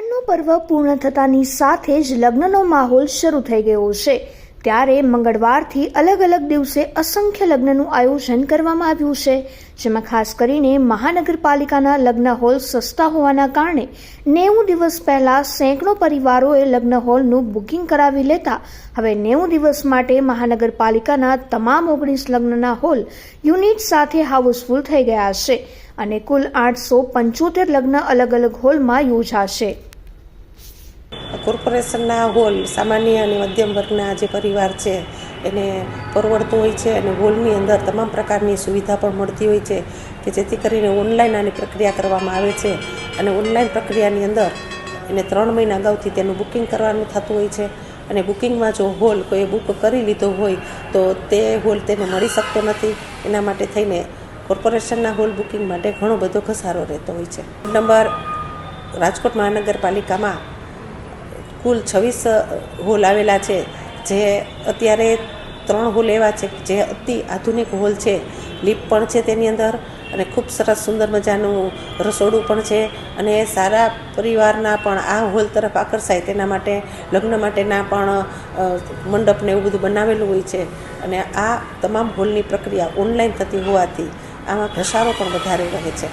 ઉત્તરાયણનો પર્વ પૂર્ણ થતાની સાથે જ લગ્નનો માહોલ શરૂ થઈ ગયો છે. ત્યારે મંગળવારથી અલગ અલગ દિવસે અસંખ્ય લગ્નનું આયોજન કરવામાં આવ્યું છે. જેમાં ખાસ કરીને મહાનગરપાલિકાના લગ્ન હોલ સસ્તા હોવાના કારણે નેવું દિવસ પહેલાં સેંકડો પરિવારોએ લગ્ન હોલનું બુકિંગ કરાવી લેતા હવે નેવું દિવસ માટે મહાનગરપાલિકાના તમામ ઓગણીસ લગ્નના હોલ યુનિટ સાથે હાઉસફુલ થઈ ગયા છે અને કુલ આઠસો પંચોતેર લગ્ન અલગ અલગ હોલમાં યોજાશે. કોર્પોરેશનના હોલ સામાન્ય અને મધ્યમ વર્ગના જે પરિવાર છે, એને પરવડતો હોય છે અને હોલની અંદર તમામ પ્રકારની સુવિધા પણ મળતી હોય છે કે જેથી કરીને ઓનલાઈન આની પ્રક્રિયા કરવામાં આવે છે અને ઓનલાઈન પ્રક્રિયાની અંદર એને ત્રણ મહિના અગાઉથી તેનું બુકિંગ કરવાનું થતું હોય છે અને બુકિંગમાં જો હોલ કોઈ બુક કરી લીધો હોય તો તે હોલ તેને મળી શકતો નથી. એના માટે થઈને કોર્પોરેશનના હોલ બુકિંગ માટે ઘણો બધો ઘસારો રહેતો હોય છે. નંબર રાજકોટ મહાનગરપાલિકામાં કુલ છવ્વીસ હોલ આવેલા છે. જે અત્યારે ત્રણ હોલ એવા છે જે અતિ આધુનિક હોલ છે. લિફ્ટ પણ છે તેની અંદર અને ખૂબ સરસ સુંદર મજાનું રસોડું પણ છે અને સારા પરિવારના પણ આ હોલ તરફ આકર્ષાય તેના માટે, લગ્ન માટેના પણ મંડપને એવું બધું બનાવેલું હોય છે. અને આ તમામ હોલની પ્રક્રિયા ઓનલાઈન થતી હોવાથી આમાં ઘસારો પણ વધારે રહે છે.